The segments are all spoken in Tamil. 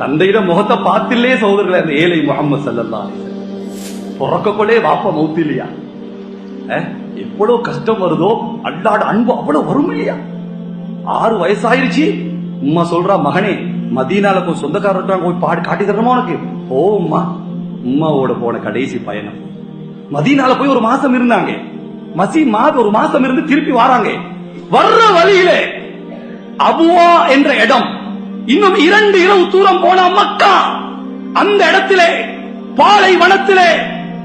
தந்தையிட முகத்தை பார்த்தில்லே சகோதரர்களே அந்த ஏழை முகமது சல்லல்லா பிறக்கக்கொள்ளே வாப்பா மௌத்து இல்லையா எவ்வளவு கஷ்டம் வருதோ அல்லாட அன்பு அவ்வளவு வரும் இல்லையா? ஆறு வயசாயிருச்சு. உம்மா சொல்றா மகனே மதீனால கொஞ்சம் சொந்தக்காரர்கிட்ட போய் பாடு காட்டி தரணுமா உனக்கு? ஓ உம்மா உம்மாவோட போன கடைசி பயணம். மதீனால போய் ஒரு மாசம் இருந்தாங்க. மசி மாத ஒரு மாசம் இருந்து திருப்பி வராங்க. வர்ற வழியிலே அபுவா என்ற இடம் இன்னும் இரண்டு இரவு தூரம் போனா மக்கா. அந்த இடத்திலே பாலைவனத்திலே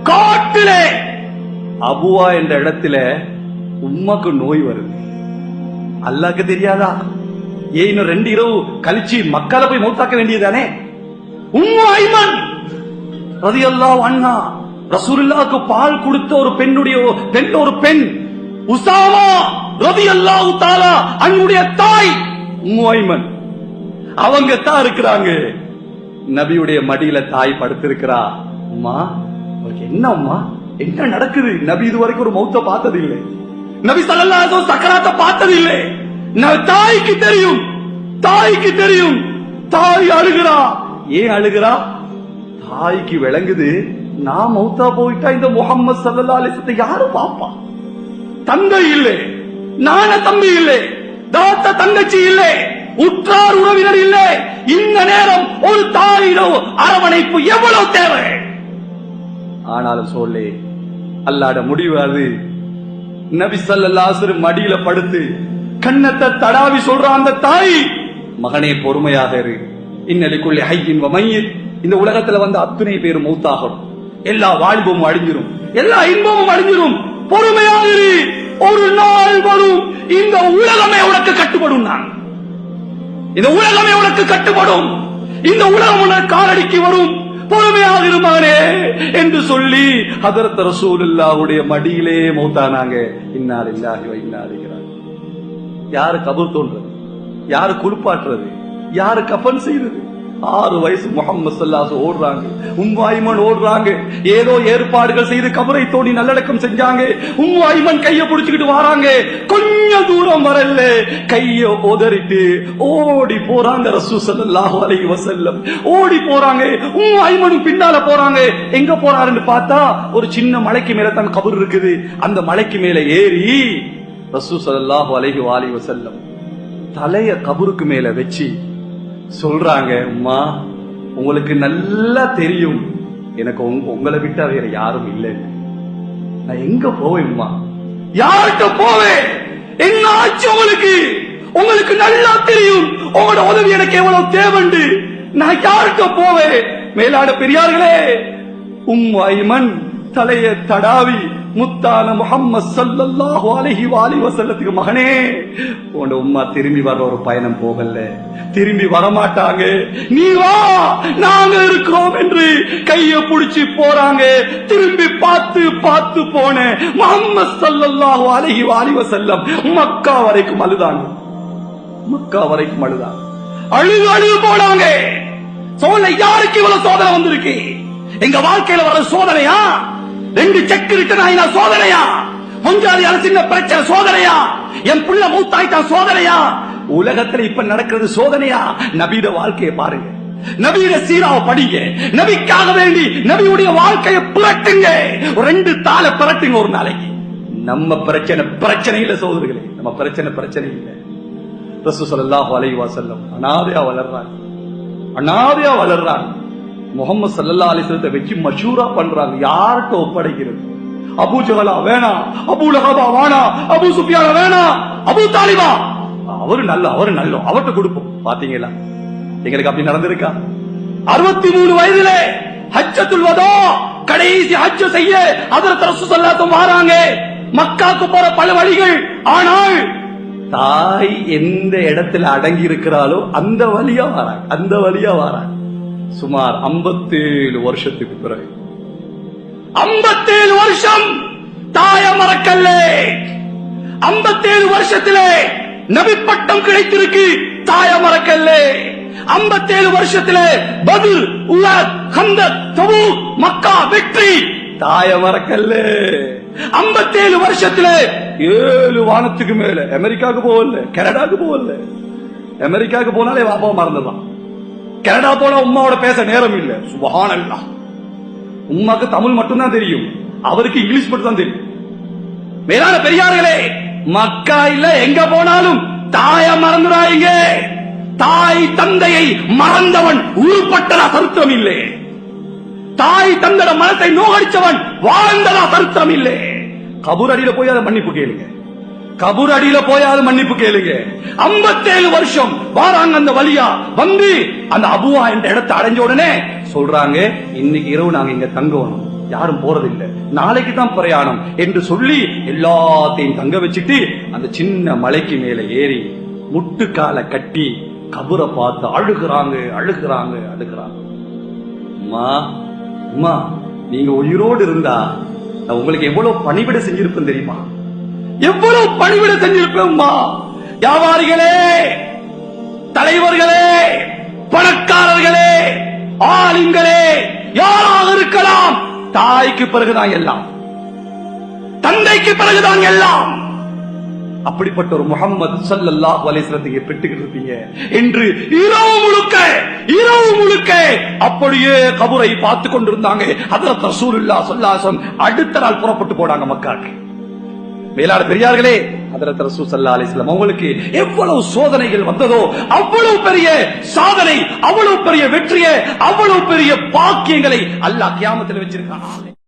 காட்டிலே. அபுவா என்ற இடத்துல உம்மாக்கு நோய் வருது. அல்லாக்கு தெரியாதா? ஏன் இன்னும் ரெண்டு இரவு கழிச்சு மக்களை போய் மௌத்தாக்க வேண்டியதானே உம்மா ஐமன் ரதியல்லாஹு அண்ணா ரசூலுல்லாக்கு பால் கொடுத்த ஒரு பெண்ணுடைய பெண் ஒரு பெண் உசாமா ரதியல்லாஹு தாலா அன்னுடைய தாய் உம்மா ஐமன். அவங்க தான் இருக்கிறாங்க. நபியுடைய மடியில தாய் படுத்திருக்கிறா. அம்மா உங்களுக்கு என்ன அம்மா? என்ன நடக்குது? நபி இது வரைக்கும் ஒரு மௌத்த பார்த்தது இல்லை நபி ஸல்லல்லாஹு சக்கராத்த பார்த்தது இல்லை தாய்க்கு தெரியும். தாய்க்கு தெரியும். தாய் அழுகிறா. ஏன் அழுகிறா? தாய்க்கு விளங்குது நான் மௌத்தா போயிட்டா இந்த முகம்மது சல்லா அலிசத்தை யாரும் பாப்பா தந்தை இல்லை. நான தம்பி இல்லை. தாத்த தங்கச்சி இல்லை. உற்றார் உறவினர் இல்லை. இந்த நேரம் ஒரு தாயிடோ அரவணைப்பு எவ்வளவு தேவை? ஆனாலும் சொல்லே அல்லாட முடிவு அது நபி ஸல்லல்லாஹு மடியில படுத்து கண்ணத்தை தடாவி சொல்ற அந்த தாய் மகனே பொறுமையாக இரு. இன்னலிக்குள்ளே ஹையின் வமையின் இந்த உலகத்துல வந்த அத்துணை பேர் மூத்தாகும். எல்லா வாழ்வும் அழிஞ்சிரும். எல்லா இன்பமும் அழிஞ்சிரும். பொறுமையாக இரு. ஒரு நாள் வரும். இந்த உலகமே உனக்கு கட்டுப்படும் நான் இந்த உலகமே உனக்கு கட்டுப்படும்? இந்த உலகம் உனக்கு காலடிக்கு வரும். பொறுமையாக இருமானே என்று சொல்லி அதரத்த ரசூலுல்லாவுடைய மடியிலே மௌத்தானாங்க. இன்னார் இல்லாஹி வ யாரு கபர் தோன்றது? யாரு குளிப்பாட்டுறது? யாரு கஃன் செய்யறது ஆறு வயசு முகமது சல்லாஸ் ஓடுறாங்க. உம்மாய்மன் ஓடுறாங்க. ஏதோ ஏற்பாடுகள் செய்து கபரை தோண்டி நல்லடக்கம் செஞ்சாங்க. உம்மாய்மன் கைய புடிச்சுக்கிட்டு வராங்க. கொஞ்ச தூரம் வரல கைய உதறிட்டு ஓடி போறாங்க ரசூ சல்லாஹு அலை வசல்லம் ஓடி போறாங்க. உம்மாய்மனும் பின்னால போறாங்க. எங்க போறாருன்னு பார்த்தா ஒரு சின்ன மலைக்கு மேல தான் கபர் இருக்குது. அந்த மலைக்கு மேல ஏறி ரசூ சல்லாஹு அலைஹி வாலி வசல்லம் தலைய கபருக்கு மேல வச்சு சொல்றாங்க உமா உங்களுக்கு நல்லா தெரியும். எனக்கு உங் உங்களை விட்டா வேற யாரும் இல்லை. நான் எங்க போவேன் உமா யார்கிட்ட போவேன்? என்ன ஆச்சு உங்களுக்கு? உங்களுக்கு நல்லா தெரியும். உங்களோட உதவி எனக்கு எவ்வளவு தேவைண்டு? நான் யார்கிட்ட போவேன்? மேலாட பெரியார்களே உம் ஐமன் தலைய தடாவி முத்தான முஹம்மது சல்லல்லாஹு அலஹி வாலி வசல்லத்துக்கு மகனே உன் உம்மா திரும்பி வர்ற ஒரு பயணம் போகல. திரும்பி வரமாட்டாங்க. நீ வா நாங்க இருக்கோம் என்று கைய புடிச்சு போறாங்க. திரும்பி பார்த்து பார்த்து போன முஹம்மது சல்லல்லாஹு அலஹி வாலி வசல்லம் மக்கா வரைக்கும் அழுதாங்க. மக்கா வரைக்கும் அழுதாங்க. அழுது அழுது போனாங்க. சோழ யாருக்கு இவ்வளவு சோதனை வந்திருக்கு? எங்க வாழ்க்கையில வர சோதனையா? ரெண்டு செக் ரிட்டர்ன் சோதனையா? பொஞ்சாதியால சின்ன பிரச்சனை சோதனையா? என் புள்ள மூத்தாயிட்டான் சோதனையா? உலகத்துல இப்ப நடக்கிறது சோதனையா? நபியோட வாழ்க்கையை பாருங்க. நபியோட சீராவை படிங்க. நபிக்காக வேண்டி நபியுடைய வாழ்க்கையை புரட்டுங்க. ரெண்டு தாளை புரட்டுங்க ஒரு நாளைக்கு. நம்ம பிரச்சனை பிரச்சனை இல்ல சோதர்களே நம்ம பிரச்சனை பிரச்சனை இல்லை. ரசூ ஸல்லல்லாஹு அலைவா செல்லம் அனாதையா வளர்றாங்க. அனாதையா வளர்றாங்க. முகமது சல்லா அலைஹி வச்சு மஷூரா பண்றாங்க. யார்கிட்ட ஒப்படைக்கிறது? அபு ஜஹலா வேணாம் அபு லஹபா வேணாம் அபு சுஃபியானா வேணாம் அபு தாலிபா. அவரு நல்ல அவரு நல்ல அவர்கிட்ட கொடுப்போம். பாத்தீங்களா? எங்களுக்கு அப்படி நடந்திருக்கா? அறுபத்தி மூணு வயதிலே ஹஜ்ஜத்துல் வதா கடைசி ஹஜ்ஜ செய்ய ஹஜ்ரத் ரசூல் சல்லாத்தும் வராங்க. மக்காக்கு போற பல வழிகள். ஆனால் தாய் எந்த இடத்துல அடங்கி இருக்கிறாளோ அந்த வழியா வராங்க. அந்த வழியா வராங்க. சுமார் 57 வருஷத்துக்கு பிறகு. 57 வருஷம் தாய மறக்கல்லே. 57 வருஷத்திலே நபி பட்டம் கிடைத்திருக்கு தாய மறக்கல்லே. 57 வருஷத்திலே பதில் உலத் ஹந்தக் தபு மக்கா வெற்றி தாய மறக்கல்லே. ஐம்பத்தேழு வருஷத்துல ஏழு வானத்துக்கு மேல அமெரிக்காவுக்கு போகல கனடாக்கு போகல. அமெரிக்காவுக்கு போனாலே வாப்பா மறந்துடலாம் கனடா போல உம்மாவோட பேச நேரம் இல்ல. சுபான உமாக்கு தமிழ் மட்டும்தான் தெரியும். அவருக்கு இங்கிலீஷ் மட்டும் தான் தெரியும். மேலான பெரியார்களே மக்கா இல்ல எங்க போனாலும் தாய மறந்துடாதீங்க. தாய் தந்தையை மறந்தவன் உருப்பட்டதா சரித்திரம் இல்லை. தாய் தந்தட மனத்தை நோகடிச்சவன் வாழ்ந்ததா சரித்திரம் இல்லை. கபூர் அடியில போய் அதை மன்னிப்பு கேளுங்க. கபூர் அடியில போய் மன்னிப்பு கேளுங்க. 57 வருஷம் வாராங்க அந்த வழியா வந்து அந்த அபுவா என்ற இடத்தை அடைஞ்ச உடனே சொல்றாங்க இன்னைக்கு இரவு நாங்க இங்க தங்குவோம். யாரும் போறதில்லை. நாளைக்கு தான் பிரயாணம். என்று சொல்லி எல்லாத்தையும் தங்க வச்சுட்டு அந்த சின்ன மலைக்கு மேல ஏறி முட்டுக்கால கட்டி கபரை பார்த்து அழுகுறாங்க அழுகுறாங்க அழுகுறாங்க. அம்மா அம்மா நீங்க உயிரோடு இருந்தா நான் உங்களுக்கு எவ்வளவு பணிவிட செஞ்சிருப்பேன் தெரியுமா? எவ்வளவு பணிவிட செஞ்சிருப்பேன்மா வியாபாரிகளே தலைவர்களே பணக்காரர்களே ஆளுங்களே யாராக இருக்கலாம்? தாய்க்கு பிறகுதான் எல்லாம். தந்தைக்கு பிறகுதான் எல்லாம். அப்படிப்பட்ட ஒரு முகம்மது சல்லல்லா அலைஹி பெற்றுக்கிட்டு இருப்பீங்க. என்று இரவு முழுக்க இரவு முழுக்க அப்படியே கபுரை பார்த்து கொண்டிருந்தாங்க. ஹஜரத் ரசூலுல்லாஹ் ஸல்லல்லாஹு அலைஹி அடுத்த நாள் புறப்பட்டு போனாங்க மக்களுக்கு மேலாடு பெரியார்களே ஹஜரத் ரசூல் அவங்களுக்கு எவ்வளவு சோதனைகள் வந்ததோ அவ்வளவு பெரிய சாதனை அவ்வளவு பெரிய வெற்றியை அவ்வளவு பெரிய பாக்கியங்களை அல்லாஹ் கியாமத்தில் வச்சிருக்கான்.